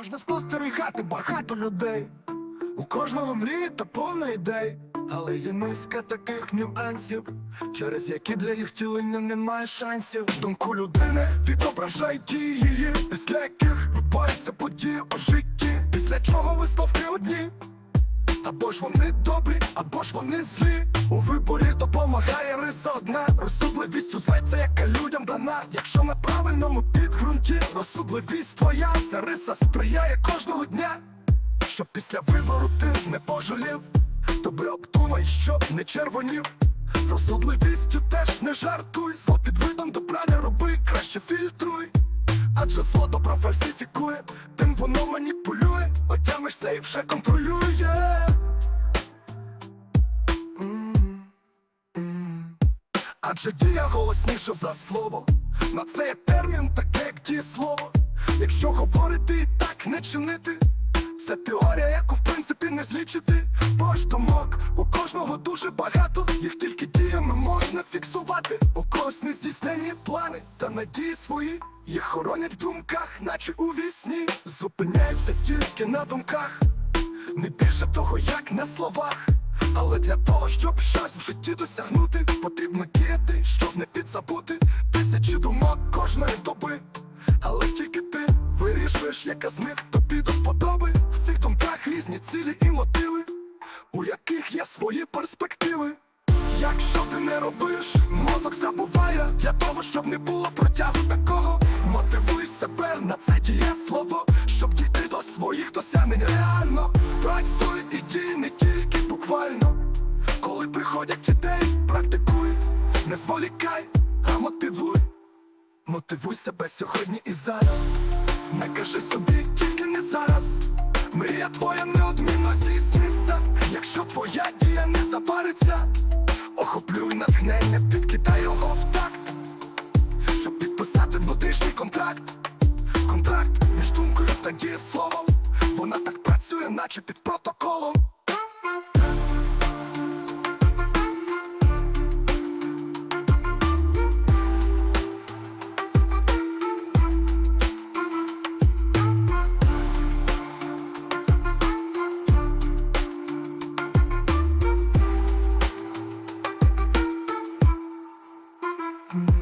Можна спостерігати багато людей, у кожного мрії та повна ідей, але є низка таких нюансів, через які для їх втілення немає шансів. Думку людини відображають її, після яких відбуваються події у житті, після чого висновки одні. Або ж вони добрі, або ж вони злі. У виборі допомагає риса одна. Розсудливість яка людям підґрунті, розсудливість твоя, ця риса сприяє кожного дня. Щоб після вибору ти не пожалів, добре обдумай, щоб не червонів. З розсудливістю теж не жартуй, зло під видом добра не роби, краще фільтруй. Адже зло добро фальсифікує, тим воно маніпулює, отямишся і вже контролює. Адже дія голосніша за слово. На це є термін, таке як дієслово. Якщо говорити і так не чинити, це теорія, яку в принципі не злічити. Бо думок у кожного дуже багато, їх тільки діями можна фіксувати. У когось не здійснені плани та надії свої. Їх хоронять в думках, наче у вісні. Зупиняються тільки на думках. Не більше того, як на словах. Але для того, щоб щось в житті досягнути, Але тільки ти вирішуєш, яка з них тобі до вподоби. В цих думках різні цілі і мотиви, у яких є свої перспективи. Якщо ти не робиш, мозок забуває для того, щоб не було протягу такого. Мотивуй себе на це дієслово, щоб дійти до своїх досягнень реально. Працюй і дій не тільки буквально. Коли приходять ідеї, практикуй, не зволікай, а мотивуй. Мотивуй себе сьогодні і зараз. Не кажи собі, тільки не зараз. Мрія твоя неодмінно здійсниться, якщо твоя дія не запариться. Охоплюй натхнення, підкидай його в такт, щоб підписати внутрішній контракт. Контракт між думкою та дієсловом. Вона так працює, наче під протоколом. Mm-hmm.